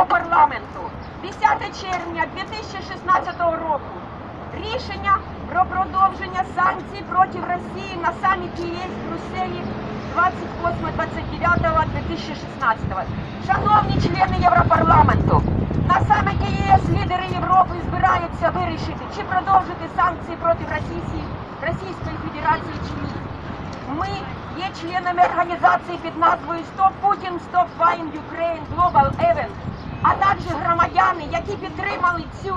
Європарламенту 10 червня 2016 року. Рішення про продовження санкцій проти Росії на саміті ЄС в Брюсселі 28-29-2016. Шановні члени Європарламенту, на саміті ЄС лідери Європи збираються вирішити, чи продовжити санкції проти Росії, Російської Федерації чи ні. Ми є членами організації під назвою Stop Putin, Stop Fine Ukraine Global які підтримали цю,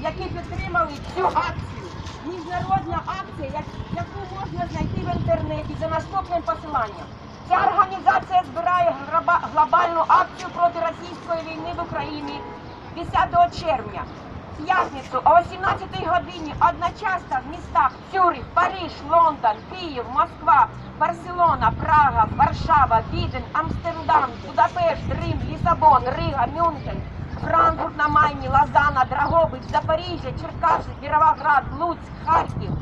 які підтримали цю акцію. Міжнародна акція, яку можна знайти в інтернеті за наступним посиланням. Ця організація збирає глобальну акцію проти російської війни в Україні 10 червня. П'ятницю о 18 годині одночасно в містах Цюрих, Париж, Лондон, Київ, Москва, Барселона, Прага, Варшава, Відень, Амстердам, Будапешт, Рим, Лісабон, Рига, Мюнхен, Франкфурт на Майні, Лозанна, Драгобич, Запоріжжя, Черкаси, Кіровоград, Луцьк, Харків.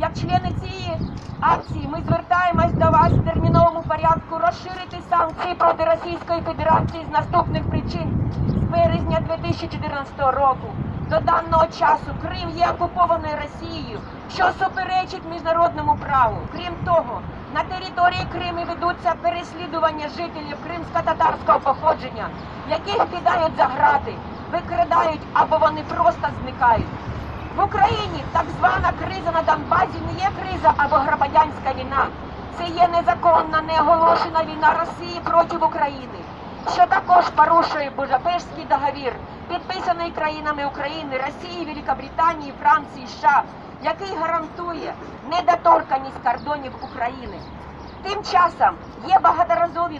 Як члени цієї акції ми звертаємось до вас в терміновому порядку розширити санкції проти Російської Федерації з наступних причин з березня 2014 року. До даного часу Крим є окупованою Росією, що суперечить міжнародному праву. Крім того, на території Криму ведуться переслідування жителів кримсько-татарського походження, яких кидають за грати, викрадають або вони просто зникають. В Україні так звана криза на Донбасі не є криза або громадянська війна. Це є незаконна, неоголошена війна Росії проти України, що також порушує Будапештський договір, підписаний країнами України, Росії, Великобританії, Франції, США, який гарантує недоторканість кордонів України. Тим часом є багаторазові